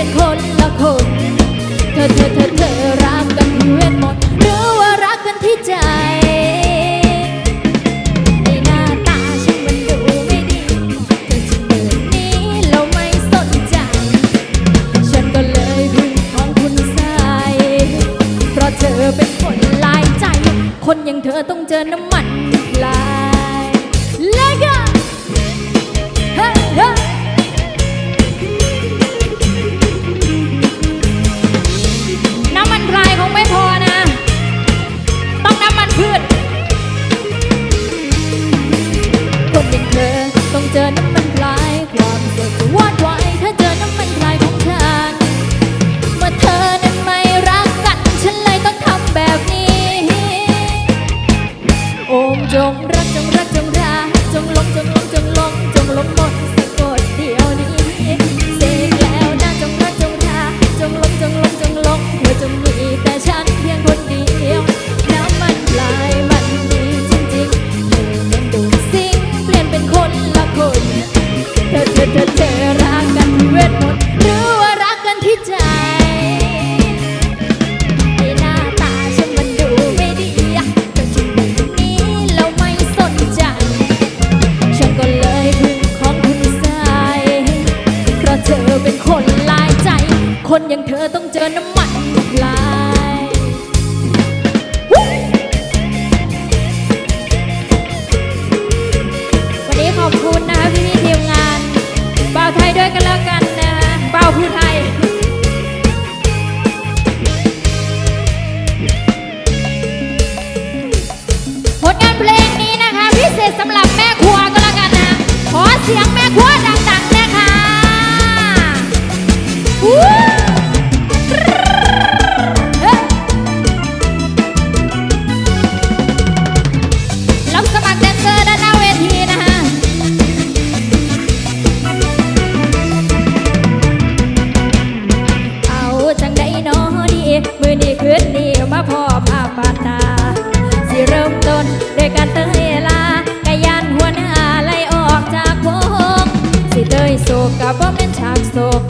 เป็นคนละคน เธอเธอเธอเธอรักกันที่เวทมนต์หรือว่ารักกันที่ใจเธอเป็นคนลายใจ คนอย่างเธอต้องเจอน้ำ I've tax though.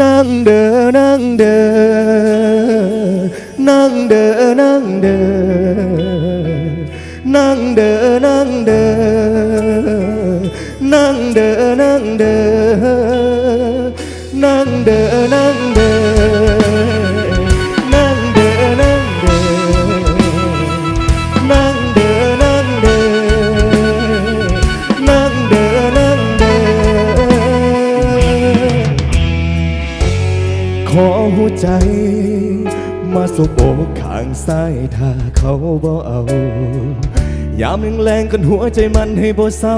นั่งเด้อนั่งเด้อนั่งเด้อนั่งเด้อนั่งเด้อนั่งเด้อนั่งเด้อนั่งเด้อนั่งเด้อนั่ง ใจ มาสบโอกข้างซ้ายถ้าเขาบ่เอา ยามแรงๆกันหัวใจมันให้บ่เศร้า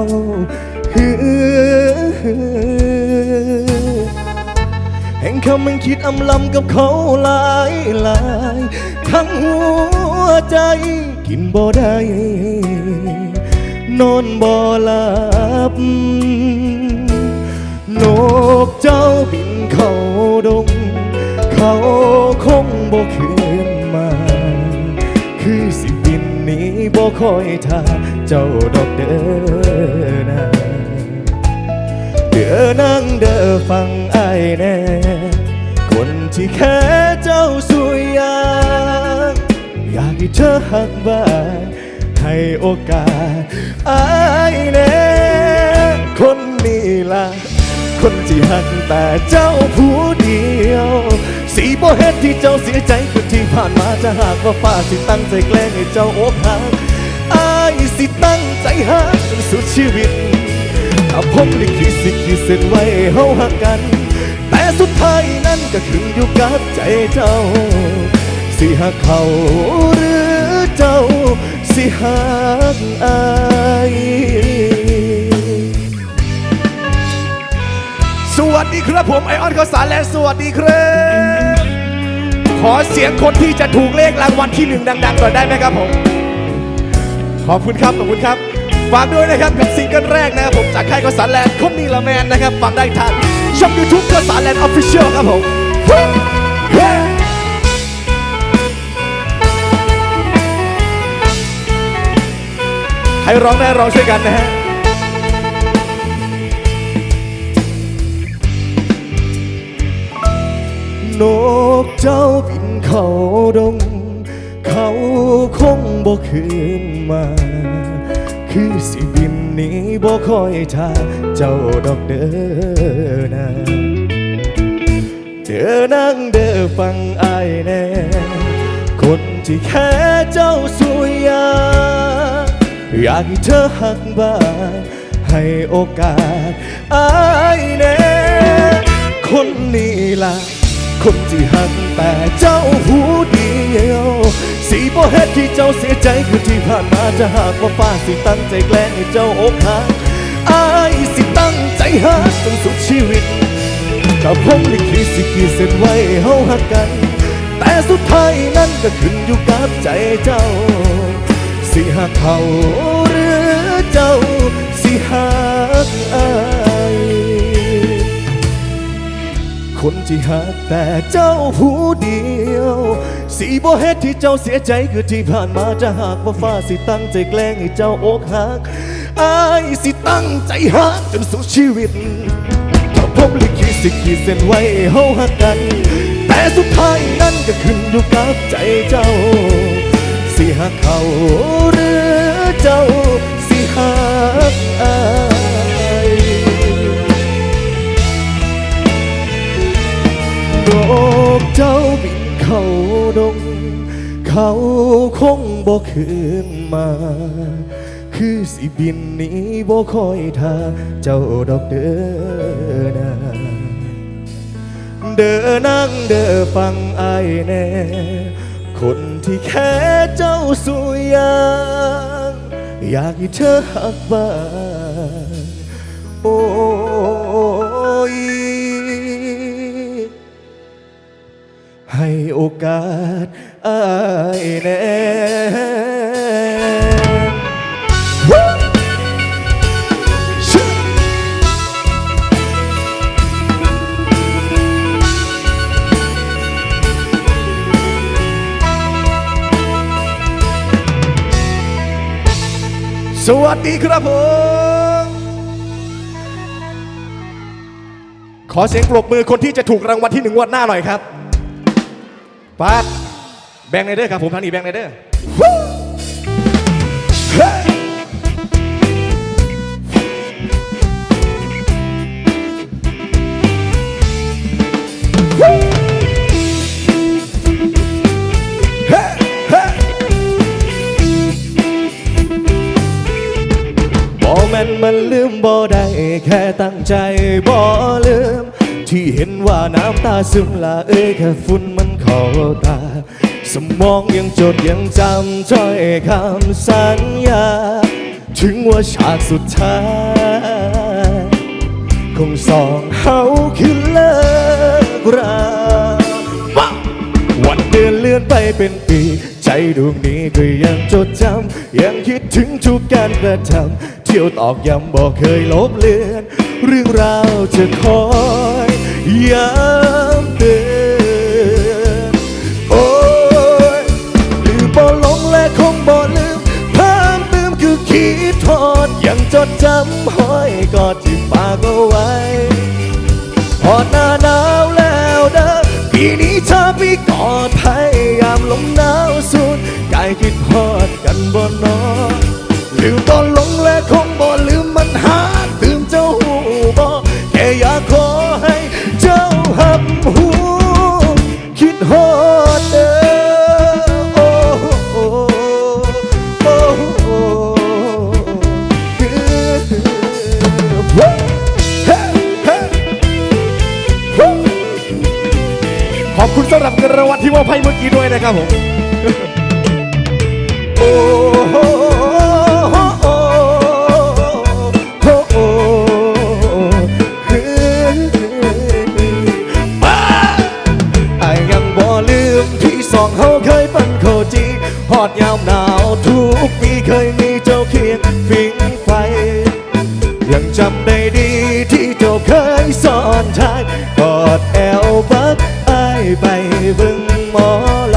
ฮือแห่งเขามันคิดอำลำกับเขาหลายหลายทั้งหัวใจกินบ่ได้ นอนบ่หลับ นกเจ้าบินเข้าดง เขาคงบ่คืนมา คือสิบินนี้บ่คอยท่าเจ้าดอกเด้อนะเด้อนั่งเด้อฟังไอ้แน่ คนที่แค่เจ้าสวยยางอยากให้เธอหักบ้างให้โอกาสไอ้แน่คนนี้ล่ะคนที่หักแต่เจ้าผู้เดียว สีบ่เฮ็ดที่เจ้าเสียใจคือที่ผ่านมาจะหากว่าฟ้าสิตั้งใจแกล้งให้เจ้าอกหักอายสิตั้งใจหักจนสุดชีวิตถ้าผมลิขิตสิขีดเส้นไว้เฮาหักกัน แต่สุดท้ายนั้นก็ขึ้นอยู่กับใจเจ้า สิหักเขาหรือเจ้า สิหักอายสวัสดีครับผมไอออนข้าวสารแลนด์สวัสดีครับ ขอเสียงคนที่จะถูกเลขรางวัลที่หนึ่งดังๆก่อนได้ไหมครับผม ขอบคุณครับ ขอบคุณครับ ฝากด้วยนะครับกับซิงเกิลแรกนะครับผมจากค่ายข้าวสารแลนด์คนนีละแมนนะครับฟังได้ทางช่องยูทูบข้าวสารแลนด์ออฟฟิเชียลครับผมเฮ้เฮ้ใครร้องได้ร้องช่วยกันนะฮะ นกเจ้าบินเข้าดง เขาคงบ่คืนมา คือสิบินนี้บ่คอยท่าเจ้าดอกเด้อนะเด้อนั่งเด้อฟังอายแน่คนที่แค่เจ้าสวยยาอยากให้เธอหักบ้างให้โอกาสอายแน่คนนี้ล่ะ คนที่หักแต่เจ้าผู้เดียว สีบ่เฮ็ดที่เจ้าเสียใจคือที่ผ่านมาจะหากว่าฟ้าสิตั้งใจแกล้งให้เจ้าอกหักอายสิตั้งใจหักจนสุดชีวิตถ้าผมลิขิตสิขีดเส้นไว้เฮาหักกัน แต่สุดท้ายนั้นก็ขึ้นอยู่กับใจเจ้า สิหักเขาหรือเจ้า สิหักอาย คนที่หักแต่เจ้าผู้เดียว สีบ่เฮ็ดที่เจ้าเสียใจคือที่ผ่านมาจะหากว่าฟ้าสิตั้งใจแกล้งให้เจ้าอกหักอายสิตั้งใจหักจนสุดชีวิตถ้าผมลิขิตสิขีดเส้นไว้เฮาหักกัน แต่สุดท้ายนั้นก็ขึ้นอยู่กับใจเจ้า สิหักเขาหรือเจ้าสิหักอาย เขาคงบ่คืนมา คือสิบินนี้บ่คอยท่าเจ้าดอกเด้อนะเด้อนั่งเด้อฟังไอแน่ คนที่แค่เจ้าสุยยางอยากให้เธอหักบ้างโอ้ยให้โอกาส อายแน่สวัสดีครับผม ขอเสียงปรบมือคนที่จะถูกรางวัลที่หนึ่งวันหน้าหน่อยครับปาด แบ่งในเด้อครับผมทางนี้แบ่งในเด้อฮู้เฮ้ยฮู้เฮ้เฮ้บ่แม่นมันลืมบ่ได้แค่ตั้งใจบ่ลืม ที่เห็นว่าน้ำตาซึมละเอ้ยแค่ฝุ่นมันเข้าตา สมองยังจดยังจำถ้อยคำสัญญา ถึงว่าฉากสุดท้ายคงสองเฮาคือเลิกราว้าววันเดือนเลื่อนไปเป็นปี ใจดวงนี้ก็ยังจดจำ ยังคิดถึงทุกการกระทำ เที่ยวตอกย้ำบอกเคยลบเลือน เรื่องราวจะคอยย้ำ ดยังจดจำห้อยกอดที่ฝากเอาไว้ พอหน้าหนาวแล้วเด้อปีนี้เธอไปกอดพยายามลมหนาวสุดกายคิดฮอดกันบนนอลืมตอน อบให้เมื่อกี้ด้วยนะครับผมโอ้โอ้โอ้โอ้โอ้บ้าไอยังบ่ลืมที่สองเฮาเคยปันโคจีฮอดยามหนาวทุกปีเคยมีเจ้าเคียงฟิงไฟ ยังจำได้ดีที่เจ้าเคยสอนทางกอดแอวบักไอไปเบึง หมอล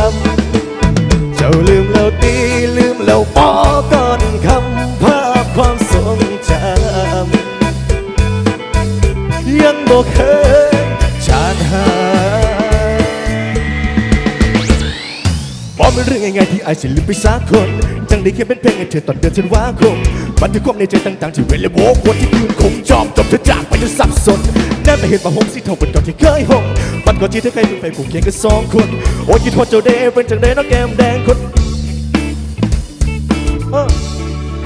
ำ เจ้าลืมแล้วดีลืมแล้วปอก่อนคำภาพความทรงจำยังบอกเคยจางหาบอกเป็นเรื่องง่ายๆที่ไอ้ฉันลืมไปสักคน จังได้เขียนเป็นเพลงให้เธอตอนเดือนธันวาคมบันทึกความในใจต่างๆที่เวลาโวกวนที่ยืนคงจอมจบเธอจากไปจนสับสนแน่ไปเห็นมาหงสีเทาบนก่อนที่เคยหง ก่อนที่เธอเคยเพิ่งไปผูกเคียงกันสองคน โอ้ยคิดว่าเจ้าเดเป็นจังเดน้องแก้มแดงคนเอ้อ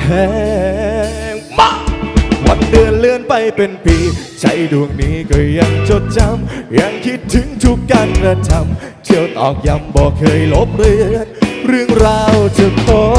แหงมาวันเดือนเลื่อนไปเป็นปี ใจดวงนี้ก็ยังจดจำยังคิดถึงทุกการกระทำเที่ยวตอกย้ำบอกเคยลบเลือนเรื่องราวจะคอ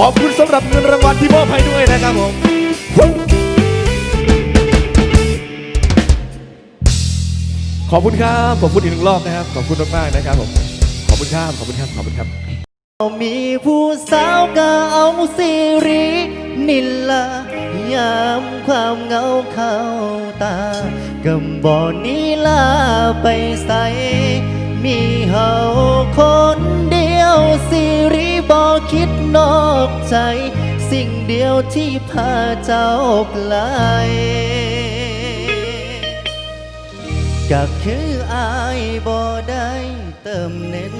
ขอบคุณสำหรับเงินรางวัลที่มอบให้ด้วยนะครับผมขอบคุณครับขอบคุณอีกหนึ่งรอบนะครับ ขอบคุณมากๆนะครับผมขอบคุณครับขอบคุณครับขอบคุณครับมีผู้สาวก็เอาสิรินิลลายามความเหงาเข้าตากำบ่อนี้ลาไปใสมีเฮาคนเดียวสิริ บ่คิดนอกใจ สิ่งเดียวที่พาเจ้าไกลก็คืออายบ่ได้เติมเน้น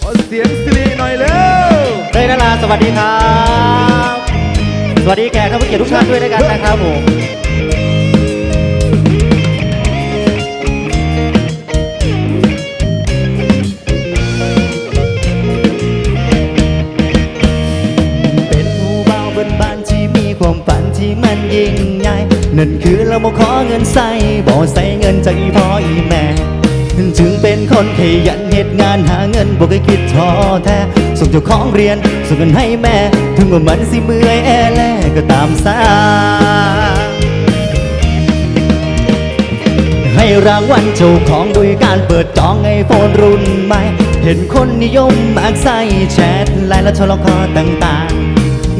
ขอเสียงสิริหน่อยเร็วเฮ้ยนาราสวัสดีครับ สวัสดีแขกท่านผู้เกียรติทุกท่านด้วยด้วยกันนะครับผม นั่นคือเราบ่ขอเงินใส่บ่ใส่เงินจากอีพ่ออีแม่จึงเป็นคนขยันเหตุงานหาเงินบ่เคยคิดท้อแท้ส่งเจ้าของเรียนส่งเงินให้แม่ ถึงว่ามันสิเมื่อยแอแลก็ตามสาให้รางวัลเจ้าของโดยการเปิดจองไอโฟนรุ่นใหม่ เห็นคนนิยมมากใส่แชทไลน์และโทรคอต่างๆ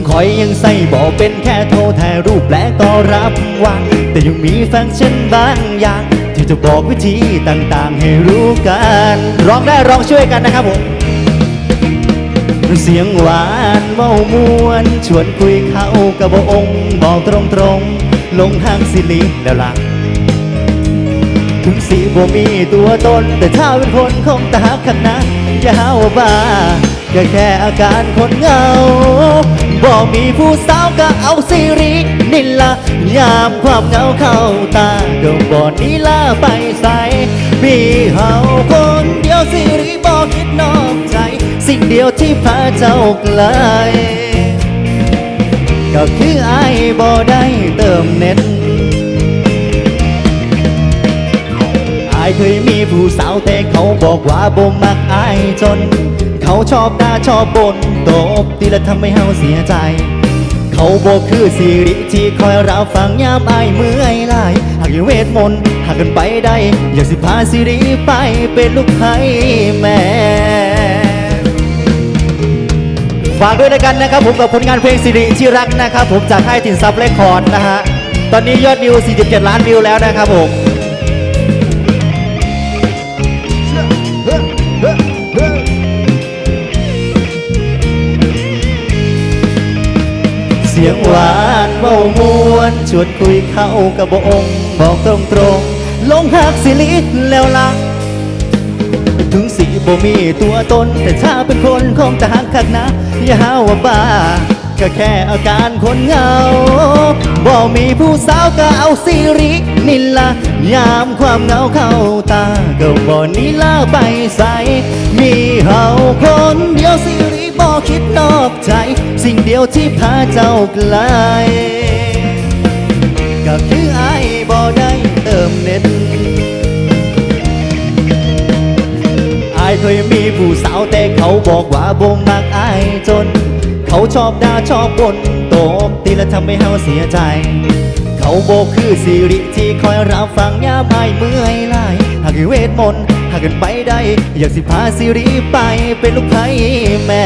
คอยยังใส่บอกเป็นแค่โทรถ่ายรูปและก็รับวางแต่ยังมีแฟังก์ชันบางอย่าง ที่จะบอกวิธีต่างๆ ให้รู้กัน ร้องได้ร้องช่วยกันนะครับผมเสียงหวานเมามวนชวนคุยเข้ากับองค์บอกตรงๆ ลงห้างสิลิแล้วล่ะถึงสีบ่มีตัวตน แต่ถ้าเป็นคนคงตาขันนะอย่าหาว่าบ้าก็แค่อาการคนเหงา บ่มีผู้สาวก็เอาสิรินี่ละยามความเหงาเข้าตาก็บ่นี้ลาไปใสมีเฮาคนเดียวสิริบ่คิดนอกใจ สิ่งเดียวที่พาเจ้าไกลก็คือไอ้บ่ได้เติมเน็ตอายเคยมีผู้สาวแต่เขาบอกว่าบ่มักไอายจน เขาชอบด่าชอบบนตบตีและทำให้เฮาเสียใจ เขาบอกคือสิริที่คอยรับฟังยามไอเมื่อยลายหากยังเวทมนต์หากกันไปได้ อยากสิพาสิริไปเป็นลูกไห้แม่ฝากด้วยแล้วกันนะครับผมกับผลงานเพลงสิริที่รักนะครับผมจากค่ายถิ่นซับเรคคอร์ดนะฮะตอนนี้ยอดวิว 47 ล้านวิวแล้วนะครับผม สียงหวานเบามวนชวนคุยเข้ากับบองบอกตรงตรงลงหักสิลิแล้วล่ะถึงสีบ่มีตัวตน แต่ถ้าเป็นคนคงจะหักคักนะ อย่าหาว่าบ้า ก็แค่อาการคนเหงาบ่มีผู้สาวก็เอาสิรินี่ละยามความเหงาเข้าตาก็บ่นี้ลาไปใส่มีเฮาคนเดียวสิริบ่คิดนอกใจ สิ่งเดียวที่พาเจ้าไกล ก็คือไอ้ายบ่ได้เติมเน็ตอายเคยมีผู้สาวแต่เขาบอกว่าบ่มักอายจน เขาชอบด่าชอบบนโตบตีและทำให้เฮาเสียใจ เขาบอกคือสิริที่คอยรับฟังยามอายเมื่อยลายหากเวทมนต์หากกันไปได้ อยากสิพาสิริไปเป็นลูกไผ่แม่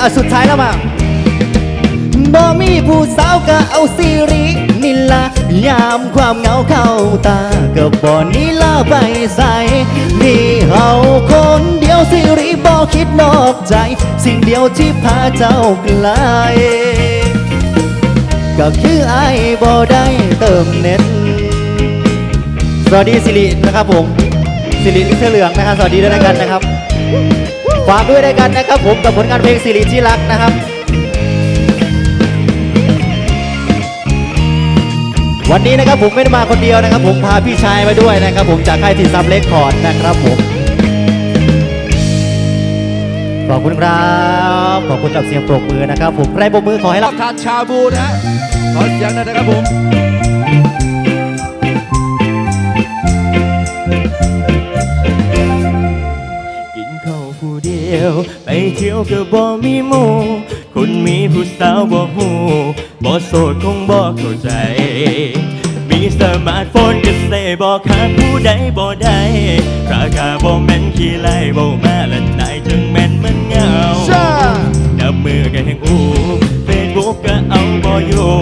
อะสุดท้ายแล้วมาบ่มี ผู้สาวก็เอาสิรินี่ละยามความเหงาเข้าตาก็บ่นี้ลาไปใส่มีเฮาคนเดียวสิริบ่คิดนอกใจ สิ่งเดียวที่พาเจ้าไกลก็คือไอ้บ่ได้เติมเน็ตสวัสดีสิรินะครับผมสิริลิเสื้อเหลืองนะครับสวัสดีด้วยนะกันนะครับฝากด้วยด้วยกันนะครับผมกับผลงานเพลงสิริที่รักนะครับ วันนี้นะครับผมไม่ได้มาคนเดียวนะครับ ผมพาพี่ชายมาด้วยนะครับ ผมจากค่ายทีซับเล็กคอร์ดนะครับผมขอบคุณครับขอบคุณกับเสียงปรบมือนะครับ ผมใครปรบมือขอให้รัรับทานชาบูนะฮะขอเสียงหน่อยนะครับผมกินข้าวผู้เดียว ไปเที่ยวก็บ่มีหมู่คนมีผู้สาวบ่หู บ่โสดคงบ่เข้าใจ มีสมาร์ทโฟนก็เซบ่ขาดผู้ใดบ่ได้ราคาบ่แม่นขี้ไล่บ่มาละนายจึงแม่นมันเหงาจ้านับมือก็แห่งอูเฟซบุ๊กก็เอาบ่อยู่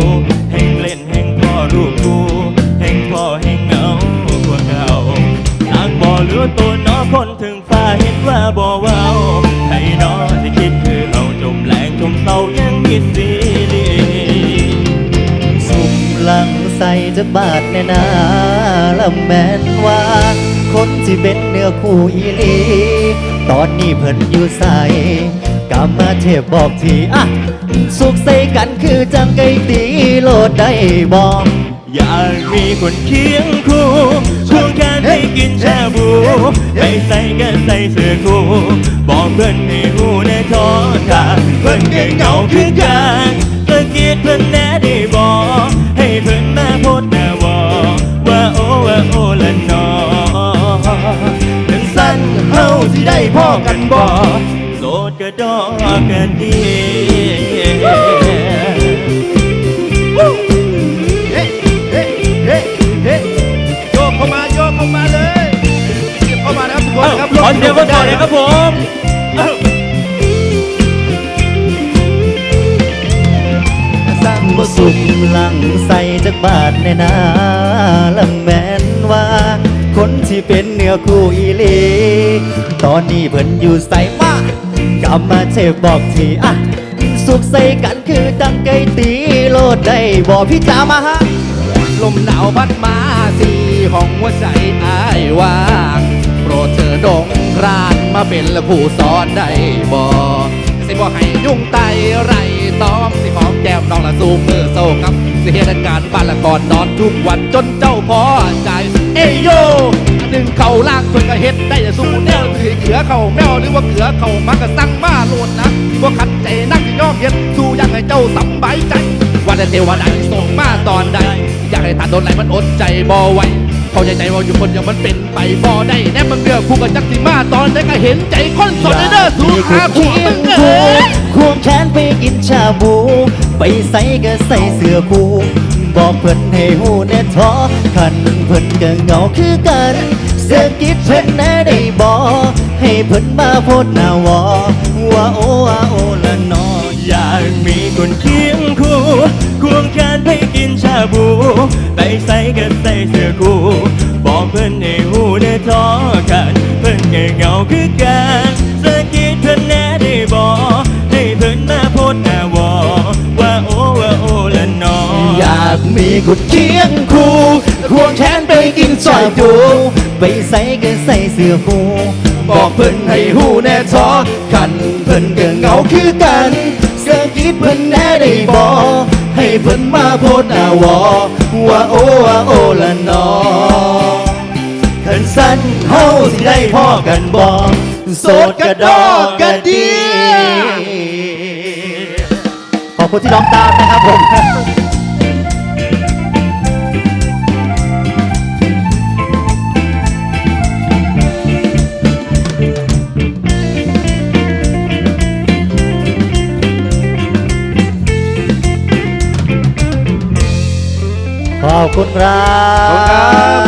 แห่งเล่นแห่งพ่อรูปกูแห่งพ่อแห่งเหงากว่าเก่าทางบ่เหลือตัวน้อคนถึงฟ้าเห็นว่าบ่เว้าให้น้อที่คิดคือเอาจมแรงจมเศร้ายังมีสีดีสุ ส่จะบาดแน่นาละแม่นว่า คนที่เป็นเนื้อคู่อีลี ตอนนี้เพิ่นอยู่ใส่กลับมาเทพบอกทีอะ สุขใส่กันคือจังไกตีโลดได้บอกอยากมีคนเคียงคู่ช่วงการให้กินชาบู ไปใส่กันใส่เสื้อคู่ บอกเพื่อนให้หูในท้องทางเพื่อนเก่งเหงาคือกันสะกิดเพื่อนแน่ได้อกให้เพื่อนมาโพด บ่โสดก็ดอกกันดีโยกเข้ามาโยกเข้ามาเลยเข้ามานะครับทุกคนครับขอเสียงปรบมือเลยครับผมสั่งบ่สุขหลังใส่จากบาทในนาลำแม่ เป็นเนื้อคู่อีหลีตอนนี้เพิ่นอยู่ใส่มากลับมาเทพบอกทีอะ สุขใส่กันคือจังไก่ตีโลดได้บอกพี่จ๋ามาฮะลมหนาวพัดมาสีห้องหัวใจอายว่างโปรดเธอดงรานมาเป็นละผู้สอนได้บ่สิบ่ให้ยุ่งไตไรตอมสิหอมแก้มน้องละสูบมือโซกับสิเหตุการณ์บ้านละก่อนนอนทุกวันจนเจ้าพอใจ เอโย หนึ่งเข่าลากจนกระเฮ็ดได้จะสู้แนวถือเกือเข่าแมวหรือว่าเกือเข่ามักกะสั่งมาโหลดนะสิบ่ขัดใจนักสิยอมเฮ็ดสู้อยังให้เจ้าสำบายใจว่าแต่เทวดาที่ส่งมาตอนใด อยากให้ทานโดนไหลมันอดใจบ่ไหวเขาใจใจว่าอยู่คนอย่างมันเป็นไปบ่ได้แน่มันเลือกคู่กับจักสิมาตอนได้ก็เห็นใจคนสดเด้อสู้หาผัวมึงเอ้ยควงแขนไปกินชาบู ไปใส่ก็ใส่เสื้อคู่บอกเพิ่นให้หูแน่ท้อคันเพิ่นก็เหงาคือกัน เสื้อกิดเพิ่นแน่ได้บอกให้เพิ่นมาโพดหน้าวอว่าโอว่าโอละนออยากมีคนเคียงคู่ควงแขนไปกินชาบู ไปใส่กันใส่เสื้อคู่บอกเพื่อนให้หูได้ทอกัน เพื่อนแก่เงาคือกันเสะกิดเพื่อนแน่ได้บอกให้เพื่อนมาโพดหน้าวอว่าโอว่าโอละนออยากมีคนเคียงคู่ควงแขนไปกินซอยจู ไปใส่ก็ใส่เสื้อคู่บอกเพิ่นให้หูแน่ท้อคันเพิ่นก็เหงาคือกันเสื้อกิดเพิ่นแน่ได้บอกให้เพิ่นมาโพดอาวอว่าโอว่าโอละนอคันสั้นเฮาสิได้พ่อกันบอกโสดกระดอกกระดีขอบคุณที่ร้องตามนะครับผม อบคุณครับขอบคุณครับ